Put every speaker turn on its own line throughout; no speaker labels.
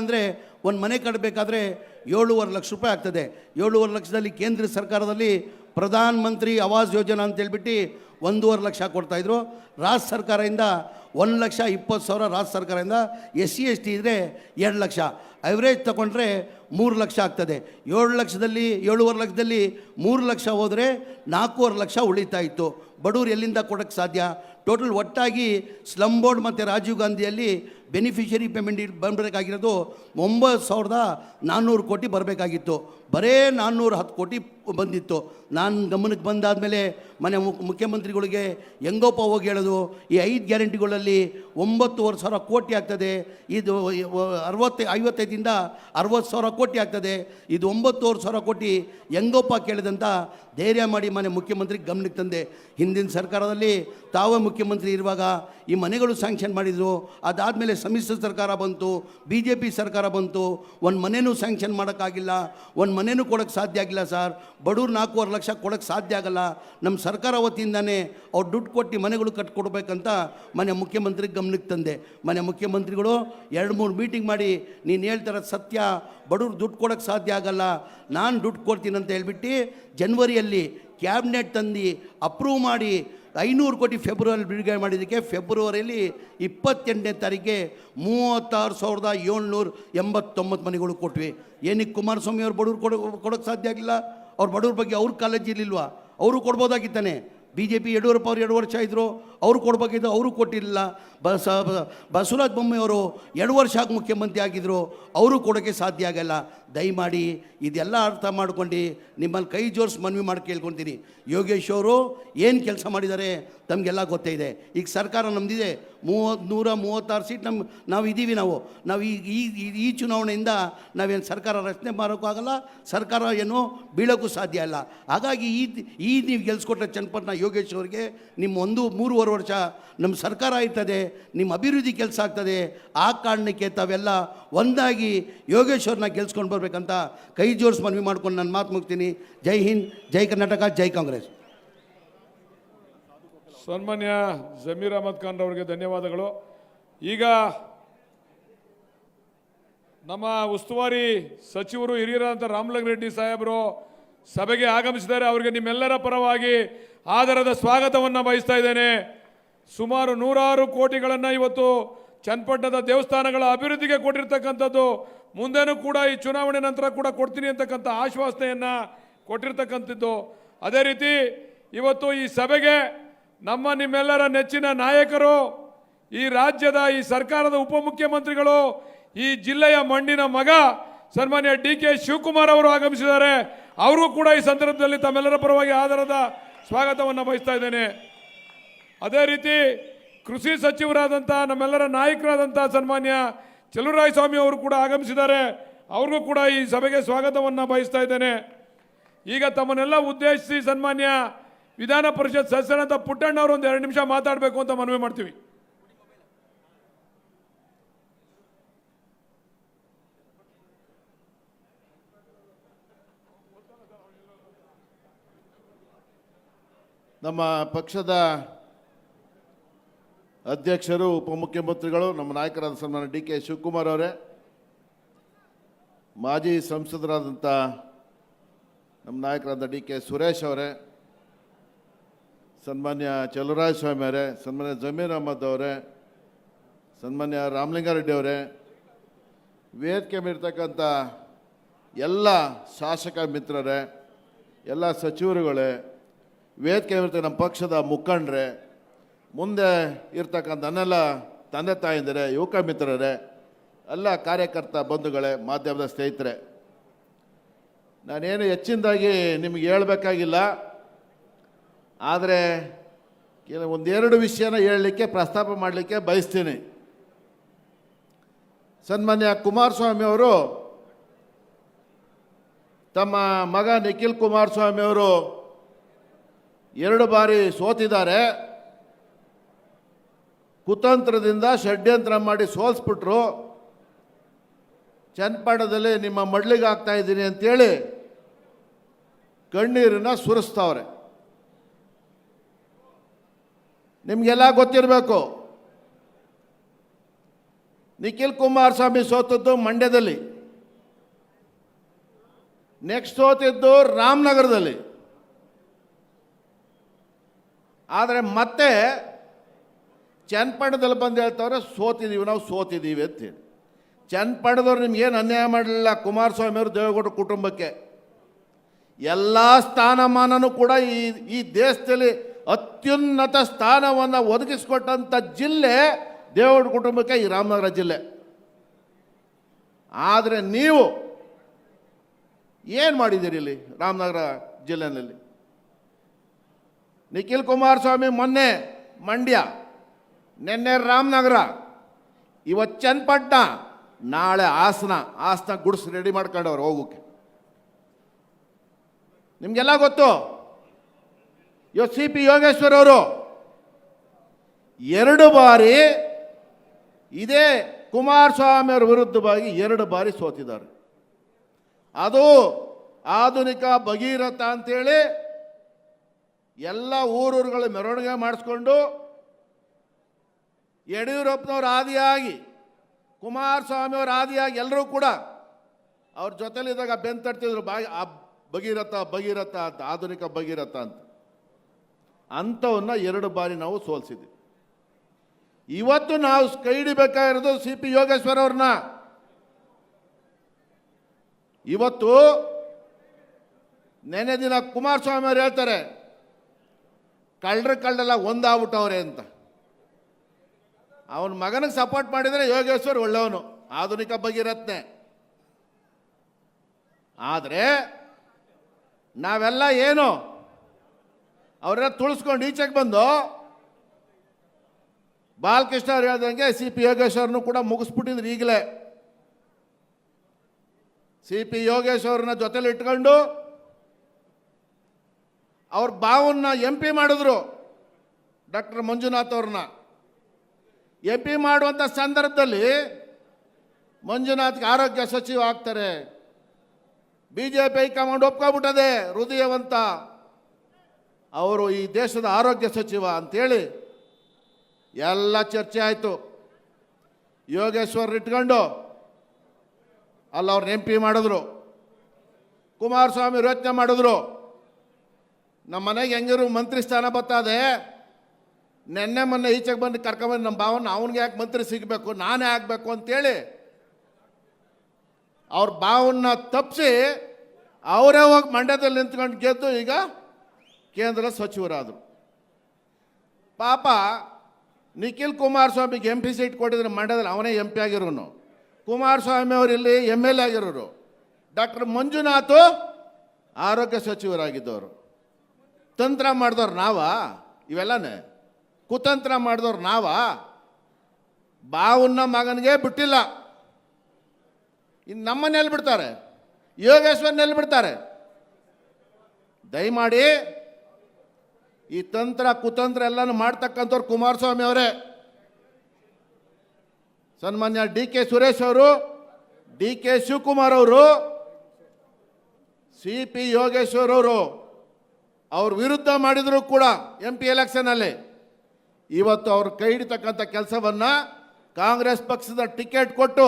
ಅಂದರೆ ಒಂದು ಮನೆ ಕಟ್ಟಬೇಕಾದ್ರೆ ಏಳುವರೆ ಲಕ್ಷ ರೂಪಾಯಿ ಆಗ್ತದೆ. ಏಳುವರೆ ಲಕ್ಷದಲ್ಲಿ ಕೇಂದ್ರ ಸರ್ಕಾರದಲ್ಲಿ ಪ್ರಧಾನ ಮಂತ್ರಿ ಆವಾಸ್ ಯೋಜನಾ ಅಂತೇಳ್ಬಿಟ್ಟು ಒಂದೂವರೆ ಲಕ್ಷ ಕೊಡ್ತಾಯಿದ್ರು ರಾಜ್ಯ ಸರ್ಕಾರದಿಂದ ಒಂದು ಲಕ್ಷ ಇಪ್ಪತ್ತು ಸಾವಿರ ರಾಜ್ಯ ಸರ್ಕಾರದಿಂದ ಎಸ್ ಸಿ ಎಸ್ ಟಿ ಇದ್ದರೆ ಎರಡು ಲಕ್ಷ. ಅವರೇಜ್ ತಗೊಂಡ್ರೆ ಮೂರು ಲಕ್ಷ ಆಗ್ತದೆ. ಏಳು ಲಕ್ಷದಲ್ಲಿ, ಏಳುವರೆ ಲಕ್ಷದಲ್ಲಿ ಮೂರು ಲಕ್ಷ ಹೋದರೆ ನಾಲ್ಕೂವರೆ ಲಕ್ಷ ಉಳಿತಾ ಇತ್ತು. ಬಡವ್ರು ಎಲ್ಲಿಂದ ಕೊಡೋಕ್ಕೆ ಸಾಧ್ಯ? ಟೋಟಲ್ ಒಟ್ಟಾಗಿ ಸ್ಲಂ ಬೋರ್ಡ್ ಮತ್ತು ರಾಜೀವ್ ಗಾಂಧಿಯಲ್ಲಿ ಬೆನಿಫಿಷರಿ ಪೇಮೆಂಟ್ ಬರಬೇಕಾಗಿರೋದು ಒಂಬತ್ತು ಸಾವಿರದ ನಾನ್ನೂರು ಕೋಟಿ ಬರಬೇಕಾಗಿತ್ತು. ಬರೇ ನಾನ್ನೂರು ಹತ್ತು ಕೋಟಿ ಬಂದಿತ್ತು. ನಾನು ಗಮನಕ್ಕೆ ಬಂದಾದಮೇಲೆ ಮನೆ ಮುಖ್ ಮುಖ್ಯಮಂತ್ರಿಗಳಿಗೆ ಹೆಂಗೋಪ ಹೋಗಿ ಹೇಳೋದು, ಈ ಐದು ಗ್ಯಾರಂಟಿಗಳಲ್ಲಿ ಒಂಬತ್ತುವರೆ ಸಾವಿರ ಕೋಟಿ ಆಗ್ತದೆ, ಇದು ಅರವತ್ತು, ಐವತ್ತೈದಿಂದ ಅರವತ್ತು ಸಾವಿರ ಕೋಟಿ ಆಗ್ತದೆ, ಇದು ಒಂಬತ್ತುವರೆ ಸಾವಿರ ಕೋಟಿ ಹೆಂಗೋಪ ಕೇಳಿದಂತ ಧೈರ್ಯ ಮಾಡಿ ಮನೆ ಮುಖ್ಯಮಂತ್ರಿ ಗಮನಕ್ಕೆ ತಂದೆ. ಹಿಂದಿನ ಸರ್ಕಾರದಲ್ಲಿ ತಾವೇ ಮುಖ್ಯಮಂತ್ರಿ ಇರುವಾಗ ಈ ಮನೆಗಳು ಸ್ಯಾಂಕ್ಷನ್ ಮಾಡಿದರು, ಅದಾದಮೇಲೆ ಸಮ್ಮಿಶ್ರ ಸರ್ಕಾರ ಬಂತು ಬಿ ಜೆ ಪಿ ಸರ್ಕಾರ ಬಂತು, ಒಂದು ಮನೆಯೂ ಸ್ಯಾಂಕ್ಷನ್ ಮಾಡೋಕ್ಕಾಗಿಲ್ಲ, ಒಂದು ಮನೆಯೂ ಕೊಡೋಕ್ಕೆ ಸಾಧ್ಯ ಆಗಿಲ್ಲ ಸರ್ ಬಡವ್ರು ನಾಲ್ಕೂವರೆ ಲಕ್ಷ ಕೊಡೋಕ್ಕೆ ಸಾಧ್ಯ ಆಗಲ್ಲ. ನಮ್ಮ ಸರ್ಕಾರ ವತಿಯಿಂದನೇ ಅವ್ರು ದುಡ್ಡು ಕೊಟ್ಟು ಮನೆಗಳು ಕಟ್ಕೊಡ್ಬೇಕಂತ ಮನೆ ಮುಖ್ಯಮಂತ್ರಿ ಗಮನಕ್ಕೆ ತಂದೆ. ಮನೆ ಮುಖ್ಯಮಂತ್ರಿಗಳು ಎರಡು ಮೂರು ಮೀಟಿಂಗ್ ಮಾಡಿ ನೀನು ಹೇಳ್ತಾರ ಸತ್ಯ. ಬಡವ್ರು ದುಡ್ಡು ಕೊಡೋಕ್ಕೆ ಸಾಧ್ಯ ಆಗಲ್ಲ. ನಾನು ದುಡ್ಡು ಕೊಡ್ತೀನಿ ಅಂತ ಹೇಳ್ಬಿಟ್ಟು ಜನ್ವರಿಯಲ್ಲಿ ಕ್ಯಾಬಿನೆಟ್ ತಂದು ಅಪ್ರೂವ್ ಮಾಡಿ ಐನೂರು ಕೋಟಿ ಫೆಬ್ರವರಿ ಬಿಡುಗಡೆ ಮಾಡಿದ್ದಕ್ಕೆ ಫೆಬ್ರವರಿಯಲ್ಲಿ ಇಪ್ಪತ್ತೆಂಟನೇ ತಾರೀಕಿಗೆ ಮೂವತ್ತಾರು ಸಾವಿರದ ಏಳ್ನೂರ ಎಂಬತ್ತೊಂಬತ್ತು ಮನೆಗಳು ಕೊಟ್ವಿ. ಏನಕ್ಕೆ ಕುಮಾರಸ್ವಾಮಿ ಅವ್ರು ಬಡವ್ರು ಕೊಡೋ ಕೊಡೋಕ್ಕೆ ಸಾಧ್ಯ ಆಗಿಲ್ಲ ಅವ್ರ ಬಡವ್ರ ಬಗ್ಗೆ ಅವ್ರ ಕಾಲೇಜ್ ಇರಲಿಲ್ವಾ? ಅವರು ಕೊಡ್ಬೋದಾಗಿತ್ತಾನೆ? ಬಿ ಜೆ ಪಿ ಯಡಿಯೂರಪ್ಪ ಅವರು ಎರಡು ವರ್ಷ ಇದ್ದರು ಅವರು ಕೊಡಬೇಕಿದ್ದು ಅವರು ಕೊಟ್ಟಿರಲಿಲ್ಲ. ಬಸ ಬಸವರಾಜ ಬೊಮ್ಮೆಯವರು ಎರಡು ವರ್ಷ ಆಗಿ ಮುಖ್ಯಮಂತ್ರಿ ಆಗಿದ್ದರು ಅವರು ಕೊಡೋಕ್ಕೆ ಸಾಧ್ಯ ಆಗಲ್ಲ. ದಯಮಾಡಿ ಇದೆಲ್ಲ ಅರ್ಥ ಮಾಡ್ಕೊಂಡು ನಿಮ್ಮಲ್ಲಿ ಕೈ ಜೋರಿಸಿ ಮನವಿ ಮಾಡಿ ಕೇಳ್ಕೊತೀನಿ. ಯೋಗೇಶ್ ಅವರು ಏನು ಕೆಲಸ ಮಾಡಿದ್ದಾರೆ ತಮಗೆಲ್ಲ ಗೊತ್ತೇ ಇದೆ. ಈಗ ಸರ್ಕಾರ ನಮ್ಮದಿದೆ ಮೂವತ್ತು ನೂರ ಮೂವತ್ತಾರು ಸೀಟ್ ನಮ್ಮ ನಾವು ಇದ್ದೀವಿ ನಾವು. ನಾವು ಈ ಈ, ಈ- ಈ ಚುನಾವಣೆಯಿಂದ ನಾವೇನು ಸರ್ಕಾರ ರಚನೆ ಮಾಡೋಕ್ಕೂ ಆಗಲ್ಲ, ಸರ್ಕಾರ ಏನು ಬೀಳೋಕ್ಕೂ ಸಾಧ್ಯ ಇಲ್ಲ. ಹಾಗಾಗಿ ಈ ಈ ನೀವು ಗೆಲ್ಸ್ಕೊಟ್ರೆ ಚನ್ನಪಟ್ಟಣ ಯೋಗೇಶ್ ಅವರಿಗೆ ನಿಮ್ಮ ಒಂದು ಮೂರುವರೆ ವರ್ಷ ನಮ್ಮ ಸರ್ಕಾರ ಆಯ್ತದೆ ನಿಮ್ಮ ಅಭಿವೃದ್ಧಿ ಕೆಲಸ ಆಗ್ತದೆ, ಆ ಕಾರಣಕ್ಕೆ ತಾವೆಲ್ಲ ಒಂದಾಗಿ ಯೋಗೇಶ್ವರನ ಗೆಲ್ಸ್ಕೊಂಡು ಬರಬೇಕಂತ ಕೈ ಜೋಡಿಸಿ ಮನವಿ ಮಾಡ್ಕೊಂಡು ನಾನು ಮಾತು ಮುಗ್ತೀನಿ. ಜೈ ಹಿಂದ್, ಜೈ ಕರ್ನಾಟಕ, ಜೈ ಕಾಂಗ್ರೆಸ್.
ಸನ್ಮಾನ್ಯ ಜಮೀರ್ ಅಹಮದ್ ಖಾನ್ ಅವರಿಗೆ ಧನ್ಯವಾದಗಳು. ಈಗ ನಮ್ಮ ಉಸ್ತುವಾರಿ ಸಚಿವರು ಹಿರಿಯರಾದಂಥ ರಾಮಲಿಂಗ ರೆಡ್ಡಿ ಸಾಹೇಬರು ಸಭೆಗೆ ಆಗಮಿಸಿದ್ದಾರೆ ಅವರಿಗೆ ನಿಮ್ಮೆಲ್ಲರ ಪರವಾಗಿ ಆದರದ ಸ್ವಾಗತವನ್ನು ಬಯಸ್ತಾ ಇದ್ದೇನೆ. ಸುಮಾರು ನೂರಾರು ಕೋಟಿಗಳನ್ನು ಇವತ್ತು ಚನ್ನಪಟ್ಟಣದ ದೇವಸ್ಥಾನಗಳ ಅಭಿವೃದ್ಧಿಗೆ ಕೊಟ್ಟಿರ್ತಕ್ಕಂಥದ್ದು. ಮುಂದೆನೂ ಕೂಡ ಈ ಚುನಾವಣೆ ನಂತರ ಕೂಡ ಕೊಡ್ತೀನಿ ಅಂತಕ್ಕಂಥ ಆಶ್ವಾಸನೆಯನ್ನು ಕೊಟ್ಟಿರ್ತಕ್ಕಂಥದ್ದು. ಅದೇ ರೀತಿ ಇವತ್ತು ಈ ಸಭೆಗೆ ನಮ್ಮ ನಿಮ್ಮೆಲ್ಲರ ನೆಚ್ಚಿನ ನಾಯಕರು, ಈ ರಾಜ್ಯದ, ಈ ಸರ್ಕಾರದ ಉಪಮುಖ್ಯಮಂತ್ರಿಗಳು, ಈ ಜಿಲ್ಲೆಯ ಮಣ್ಣಿನ ಮಗ ಸನ್ಮಾನ್ಯ ಡಿ ಕೆ ಶಿವಕುಮಾರ್ ಅವರು ಆಗಮಿಸಿದ್ದಾರೆ. ಅವ್ರಿಗೂ ಕೂಡ ಈ ಸಂದರ್ಭದಲ್ಲಿ ತಮ್ಮೆಲ್ಲರ ಪರವಾಗಿ ಆಧಾರದ ಸ್ವಾಗತವನ್ನು ಬಯಸ್ತಾ ಇದ್ದೇನೆ. ಅದೇ ರೀತಿ ಕೃಷಿ ಸಚಿವರಾದಂಥ ನಮ್ಮೆಲ್ಲರ ನಾಯಕರಾದಂಥ ಸನ್ಮಾನ್ಯ ಚಲುರಾಯಸ್ವಾಮಿ ಅವರು ಕೂಡ ಆಗಮಿಸಿದ್ದಾರೆ. ಅವ್ರಿಗೂ ಕೂಡ ಈ ಸಭೆಗೆ ಸ್ವಾಗತವನ್ನು ಬಯಸ್ತಾ ಇದ್ದೇನೆ. ಈಗ ತಮ್ಮನ್ನೆಲ್ಲ ಉದ್ದೇಶಿಸಿ ಸನ್ಮಾನ್ಯ ವಿಧಾನ ಪರಿಷತ್ ಸದಸ್ಯರಾದ ಪುಟ್ಟಣ್ಣವರು ಒಂದು ಎರಡು ನಿಮಿಷ ಮಾತಾಡಬೇಕು ಅಂತ ಮನವಿ ಮಾಡ್ತೀವಿ.
ನಮ್ಮ ಪಕ್ಷದ ಅಧ್ಯಕ್ಷರು, ಉಪಮುಖ್ಯಮಂತ್ರಿಗಳು, ನಮ್ಮ ನಾಯಕರಾದ ಸನ್ಮಾನ ಡಿ ಕೆ ಶಿವಕುಮಾರ್ ಅವರೇ, ಮಾಜಿ ಸಂಸದರಾದಂಥ ನಮ್ಮ ನಾಯಕರಾದ ಡಿ ಕೆ ಸುರೇಶ್ ಅವರೇ, ಸನ್ಮಾನ್ಯ ಚಲುವರಾಯ ಸ್ವಾಮಿ ಅವರೇ, ಸನ್ಮಾನ್ಯ ಜಮೀರ್ ಅಹಮದ್ ಅವರೇ, ಸನ್ಮಾನ್ಯ ರಾಮಲಿಂಗಾರೆಡ್ಡಿ ಅವರೇ, ವೇದಿಕೆ ಮೇಲಿರ್ತಕ್ಕಂಥ ಎಲ್ಲ ಶಾಸಕ ಮಿತ್ರರೇ, ಎಲ್ಲ ಸಚಿವರುಗಳೇ ವೇದಿಕೆ ಇರ್ತಕ್ಕಂಥ ನಮ್ಮ ಪಕ್ಷದ ಮುಖಂಡ್ರೆ, ಮುಂದೆ ಇರ್ತಕ್ಕಂಥ ನನ್ನೆಲ್ಲ ತಂದೆ ತಾಯಿಂದರೆ, ಯುವಕ ಮಿತ್ರರೇ, ಎಲ್ಲ ಕಾರ್ಯಕರ್ತ ಬಂಧುಗಳೇ, ಮಾಧ್ಯಮದ ಸ್ನೇಹಿತರೆ, ನಾನೇನು ಹೆಚ್ಚಿನದಾಗಿ ನಿಮಗೆ ಹೇಳಬೇಕಾಗಿಲ್ಲ. ಆದರೆ ಒಂದೆರಡು ವಿಷಯನ ಹೇಳಲಿಕ್ಕೆ, ಪ್ರಸ್ತಾಪ ಮಾಡಲಿಕ್ಕೆ ಬಯಸ್ತೀನಿ. ಸನ್ಮಾನ್ಯ ಕುಮಾರಸ್ವಾಮಿ ಅವರು, ತಮ್ಮ ಮಗ ನಿಖಿಲ್ ಕುಮಾರಸ್ವಾಮಿ ಅವರು ಎರಡು ಬಾರಿ ಸೋತಿದ್ದಾರೆ. ಕುತಂತ್ರದಿಂದ ಷಡ್ಯಂತ್ರ ಮಾಡಿ ಸೋಲ್ಸ್ಬಿಟ್ರು. ಚನ್ನಪಾಡದಲ್ಲಿ ನಿಮ್ಮ ಮಡ್ಲಿಗೆ ಆಗ್ತಾ ಇದ್ದೀನಿ ಅಂತೇಳಿ ಕಣ್ಣೀರನ್ನ ಸುರಿಸ್ತವ್ರೆ. ನಿಮಗೆಲ್ಲ ಗೊತ್ತಿರಬೇಕು. ನಿಖಿಲ್ ಕುಮಾರಸ್ವಾಮಿ ಸೋತದ್ದು ಮಂಡ್ಯದಲ್ಲಿ. ನೆಕ್ಸ್ಟ್ ಸೋತಿದ್ದು ರಾಮನಗರದಲ್ಲಿ. ಆದರೆ ಮತ್ತೆ ಚನ್ನಪಟ್ಟಣದಲ್ಲಿ ಬಂದು ಹೇಳ್ತವ್ರೆ ಸೋತಿದ್ದೀವಿ ನಾವು ಸೋತಿದ್ದೀವಿ ಅಂತೇಳಿ ಚನ್ನಪಟ್ಟಣದವ್ರು ನಿಮ್ಗೇನು ಅನ್ಯಾಯ ಮಾಡಲಿಲ್ಲ, ಕುಮಾರಸ್ವಾಮಿ ಅವರು ದೇವೇಗೌಡರ ಕುಟುಂಬಕ್ಕೆ. ಎಲ್ಲ ಸ್ಥಾನಮಾನನೂ ಕೂಡ ಈ ಈ ದೇಶದಲ್ಲಿ ಅತ್ಯುನ್ನತ ಸ್ಥಾನವನ್ನು ಒದಗಿಸಿಕೊಟ್ಟಂಥ ಜಿಲ್ಲೆ ದೇವೇಗೌಡ ಕುಟುಂಬಕ್ಕೆ ಈ ರಾಮನಗರ ಜಿಲ್ಲೆ. ಆದರೆ ನೀವು ಏನು ಮಾಡಿದ್ದೀರಿ ಇಲ್ಲಿ ರಾಮನಗರ ಜಿಲ್ಲೆನಲ್ಲಿ? ನಿಖಿಲ್ ಕುಮಾರಸ್ವಾಮಿ ಮೊನ್ನೆ ಮಂಡ್ಯ, ನಿನ್ನೆ ರಾಮನಗರ ಇವತ್ತು ಚನ್ನಪಟ್ಟಣ, ನಾಳೆ ಹಾಸನ ಹಾಸನ ಗುಡ್ಸ್ ರೆಡಿ ಮಾಡ್ಕೊಂಡವ್ರು ಹೋಗೋಕ್ಕೆ. ನಿಮಗೆಲ್ಲ ಗೊತ್ತು? ಇವತ್ತು ಸಿ ಪಿ ಯೋಗೇಶ್ವರ್ ಅವರು ಎರಡು ಬಾರಿ ಇದೇ ಕುಮಾರಸ್ವಾಮಿ ಅವರ ವಿರುದ್ಧವಾಗಿ ಎರಡು ಬಾರಿ ಸೋತಿದ್ದಾರೆ. ಅದು ಆಧುನಿಕ ಭಗೀರಥ ಅಂತೇಳಿ ಎಲ್ಲ ಊರೂರುಗಳ ಮೆರವಣಿಗೆ ಮಾಡಿಸ್ಕೊಂಡು ಯಡಿಯೂರಪ್ಪನವ್ರ ಆದಿಯಾಗಿ, ಕುಮಾರಸ್ವಾಮಿಯವ್ರ ಆದಿಯಾಗಿ ಎಲ್ಲರೂ ಕೂಡ ಅವ್ರ ಜೊತೆಲಿದ್ದಾಗ ಬೆಂತಡ್ತಿದ್ರು ಬಾಯಿ, ಆ ಭಗೀರಥ ಭಗೀರಥ ಅಂತ, ಆಧುನಿಕ ಭಗೀರಥ ಅಂತ. ಅಂಥವನ್ನ ಎರಡು ಬಾರಿ ನಾವು ಸೋಲಿಸಿದ್ವಿ. ಇವತ್ತು ನಾವು ಕೈ ಹಿಡಿಬೇಕಾಗಿರೋದು ಸಿ ಪಿ ಯೋಗೇಶ್ವರ್ ಅವ್ರನ್ನ. ಇವತ್ತು ನೆನೆ ದಿನ ಕುಮಾರಸ್ವಾಮಿ ಅವ್ರು ಹೇಳ್ತಾರೆ ಕಳ್ಳರ ಕಳ್ಳಲ್ಲ ಒಂದಾಗ್ಬಿಟ್ಟವ್ರೆ ಅಂತ. ಅವನ ಮಗನಿಗೆ ಸಪೋರ್ಟ್ ಮಾಡಿದರೆ ಯೋಗೇಶ್ವರ್ ಒಳ್ಳೆಯವನು, ಆಧುನಿಕ ಬಗೆರತ್ನೆ ಆದರೆ ನಾವೆಲ್ಲ ಏನು, ಅವರೆಲ್ಲ ತುಳಿಸ್ಕೊಂಡು ಈಚೆಗೆ ಬಂದು ಬಾಲಕೃಷ್ಣ ಅವ್ರು ಹೇಳ್ದಂಗೆ ಸಿ ಪಿ ಯೋಗೇಶ್ವರ್ನು ಕೂಡ ಮುಗಿಸ್ಬಿಟ್ಟಿದ್ರು ಈಗಲೇ. ಸಿ ಪಿ ಯೋಗೇಶ್ವರನ ಜೊತೆಲಿ ಇಟ್ಕೊಂಡು ಅವ್ರ ಬಾವನ್ನ ಎಂ ಪಿ ಮಾಡಿದ್ರು. ಡಾಕ್ಟರ್ ಮಂಜುನಾಥ್ ಅವ್ರನ್ನ. ಎಂ ಪಿ ಮಾಡುವಂಥ ಸಂದರ್ಭದಲ್ಲಿ ಮಂಜುನಾಥ್ಗೆ ಆರೋಗ್ಯ ಸಚಿವ ಆಗ್ತಾರೆ. B J P high command ಒಪ್ಕೊಬಿಟ್ಟದೆ, ಹೃದಯವಂತ. ಅವರು ಈ ದೇಶದ ಆರೋಗ್ಯ ಸಚಿವ ಅಂತೇಳಿ ಎಲ್ಲ ಚರ್ಚೆ ಆಯಿತು. ಯೋಗೇಶ್ವರ್ ಇಟ್ಕೊಂಡು ಅಲ್ಲಿ ಅವ್ರನ್ನ ಎಂ ಪಿ ಮಾಡಿದ್ರು. ಕುಮಾರಸ್ವಾಮಿ ಯೋಚನೆ ಮಾಡಿದ್ರು. ನಮ್ಮ ಮನೆಗೆ ಹೆಂಗಿರು ಮಂತ್ರಿ ಸ್ಥಾನ ಬರ್ತದೆ ನೆನ್ನೆ ಮೊನ್ನೆ ಈಚೆಗೆ ಬಂದು ಕರ್ಕೊಂಬಂದು ನಮ್ಮ ಭಾವನ ಅವನಿಗೆ ಯಾಕೆ ಮಂತ್ರಿ ಸಿಗಬೇಕು, ನಾನೇ ಆಗಬೇಕು ಅಂತೇಳಿ ಅವ್ರ ಬಾವನ್ನ ತಪ್ಪಿಸಿ ಅವರೇ ಹೋಗಿ ಮಂಡ್ಯದಲ್ಲಿ ನಿಂತ್ಕೊಂಡು ಗೆದ್ದು ಈಗ ಕೇಂದ್ರ ಸಚಿವರಾದರು. ಪಾಪ ನಿಖಿಲ್ ಕುಮಾರಸ್ವಾಮಿಗೆ ಎಂ ಪಿ ಸೀಟ್ ಕೊಟ್ಟಿದ್ರೆ ಮಂಡ್ಯದಲ್ಲಿ ಅವನೇ ಎಂ ಪಿ ಆಗಿರೋನು. ಕುಮಾರಸ್ವಾಮಿ ಅವರು ಇಲ್ಲಿ ಎಂ ಎಲ್ ಎ ಆಗಿರೋರು. ಡಾಕ್ಟರ್ ಮಂಜುನಾಥ್ ಆರೋಗ್ಯ ಸಚಿವರಾಗಿದ್ದವರು. ತಂತ್ರ ಮಾಡಿದವ್ರು ನಾವಾ? ಇವೆಲ್ಲನೇ? ಕುತಂತ್ರ ಮಾಡಿದವ್ರು ನಾವಾ? ಬಾವನ್ನ ಮಗನಿಗೆ ಬಿಟ್ಟಿಲ್ಲ. ಇನ್ನು ನಮ್ಮನ್ನೆಲ್ಲಿ ಬಿಡ್ತಾರೆ? ಯೋಗೇಶ್ವರ್ನೆಲ್ಲಿ ಬಿಡ್ತಾರೆ? ದಯಮಾಡಿ ಈ ತಂತ್ರ, ಕುತಂತ್ರ ಎಲ್ಲನೂ ಮಾಡ್ತಕ್ಕಂಥವ್ರು ಕುಮಾರಸ್ವಾಮಿ ಅವರೇ. ಸನ್ಮಾನ್ಯ ಡಿ ಕೆ ಸುರೇಶ್ ಅವರು, ಡಿ ಕೆ ಶಿವಕುಮಾರ್ ಅವರು, ಸಿ ಪಿ ಯೋಗೇಶ್ವರ್ ಅವರು. ಅವ್ರ ವಿರುದ್ಧ ಮಾಡಿದರೂ ಕೂಡ ಎಂ ಪಿ ಎಲೆಕ್ಷನಲ್ಲಿ ಇವತ್ತು ಅವ್ರು ಕೈ ಹಿಡಿತಕ್ಕಂಥ ಕೆಲಸವನ್ನ ಕಾಂಗ್ರೆಸ್ ಪಕ್ಷದ ಟಿಕೆಟ್ ಕೊಟ್ಟು,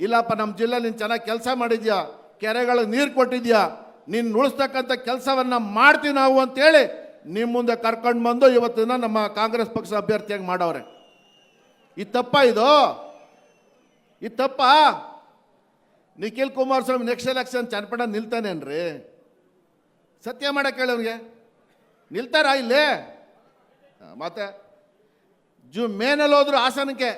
ಇಲ್ಲಪ್ಪ ನಮ್ಮ ಜಿಲ್ಲೆ ನೀನು ಚೆನ್ನಾಗಿ ಕೆಲಸ ಮಾಡಿದ್ಯಾ? ಕೆರೆಗಳಿಗೆ ನೀರು ಕೊಟ್ಟಿದ್ಯಾ? ನೀನು ಉಳಿಸ್ತಕ್ಕಂಥ ಕೆಲಸವನ್ನ ಮಾಡ್ತೀವಿ ನಾವು ಅಂತೇಳಿ ನಿಮ್ಮ ಮುಂದೆ ಕರ್ಕೊಂಡು ಬಂದು ಇವತ್ತಿನ ನಮ್ಮ ಕಾಂಗ್ರೆಸ್ ಪಕ್ಷ ಅಭ್ಯರ್ಥಿಯಾಗಿ ಮಾಡವ್ರೆ. ಈ ತಪ್ಪ ಇದು? ಈ ತಪ್ಪ? ನಿಖಿಲ್ ಕುಮಾರಸ್ವಾಮಿ ನೆಕ್ಸ್ಟ್ ಎಲೆಕ್ಷನ್ ಚನ್ನಪಣ್ಣ ನಿಲ್ತಾನೇನ್ರಿ? ಸತ್ಯ ಮಾಡಕ್ಕೆ ಹೇಳೋರಿಗೆ ನಿಲ್ತಾರಾ ಇಲ್ಲಿ? ಮತ್ತೆ ಜೂ ಮೇನಲ್ಲಿ ಹೋದ್ರು ಹಾಸನಕ್ಕೆ,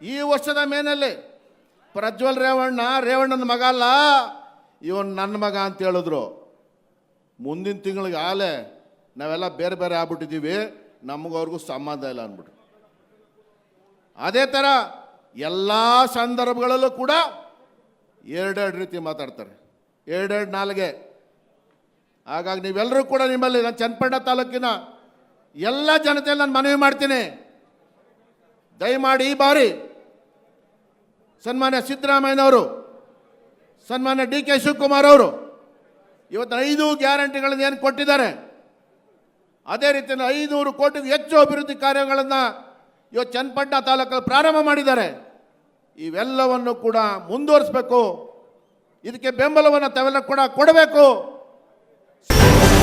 ಈ ವರ್ಷದ ಮೇನಲ್ಲಿ ಪ್ರಜ್ವಲ್ ರೇವಣ್ಣ, ರೇವಣ್ಣನ ಮಗ ಅಲ್ಲ, ಇವನು ನನ್ನ ಮಗ ಅಂತ ಹೇಳಿದ್ರು. ಮುಂದಿನ ತಿಂಗಳಿಗೆ ಆಲೆ ನಾವೆಲ್ಲ ಬೇರೆ ಬೇರೆ ಆಗ್ಬಿಟ್ಟಿದ್ದೀವಿ ನಮಗವ್ರಿಗೂ ಸಂಬಂಧ ಇಲ್ಲ ಅಂದ್ಬಿಟ್ರು. ಅದೇ ಥರ ಎಲ್ಲ ಸಂದರ್ಭಗಳಲ್ಲೂ ಕೂಡ ಎರಡೆರಡು ರೀತಿ ಮಾತಾಡ್ತಾರೆ. ಎರಡೆರಡು ನಾಲ್ಗೆ ಹಾಗಾಗಿ ನೀವೆಲ್ಲರೂ ಕೂಡ ನಿಮ್ಮಲ್ಲಿ ನಾನು ಚನ್ನಪಟ್ಟಣ ತಾಲೂಕಿನ ಎಲ್ಲ ಜನತೆಯಲ್ಲಿ ನಾನು ಮನವಿ ಮಾಡ್ತೀನಿ. ದಯಮಾಡಿ ಈ ಬಾರಿ ಸನ್ಮಾನ್ಯ ಸಿದ್ದರಾಮಯ್ಯನವರು, ಸನ್ಮಾನ್ಯ ಡಿ ಕೆ ಶಿವಕುಮಾರ್ ಅವರು ಇವತ್ತು ಐದು ಗ್ಯಾರಂಟಿಗಳನ್ನು ಏನು ಕೊಟ್ಟಿದ್ದಾರೆ. ಅದೇ ರೀತಿಯಲ್ಲಿ ಐನೂರು ಕೋಟಿಗೂ ಹೆಚ್ಚು ಅಭಿವೃದ್ಧಿ ಕಾರ್ಯಗಳನ್ನು ಇವತ್ತು ಚನ್ನಪಟ್ಟಣ ತಾಲೂಕಲ್ಲಿ ಪ್ರಾರಂಭ ಮಾಡಿದ್ದಾರೆ. ಇವೆಲ್ಲವನ್ನು ಕೂಡ ಮುಂದುವರಿಸಬೇಕು. ಇದಕ್ಕೆ ಬೆಂಬಲವನ್ನು ತಾವೆಲ್ಲ ಕೂಡ ಕೊಡಬೇಕು. you.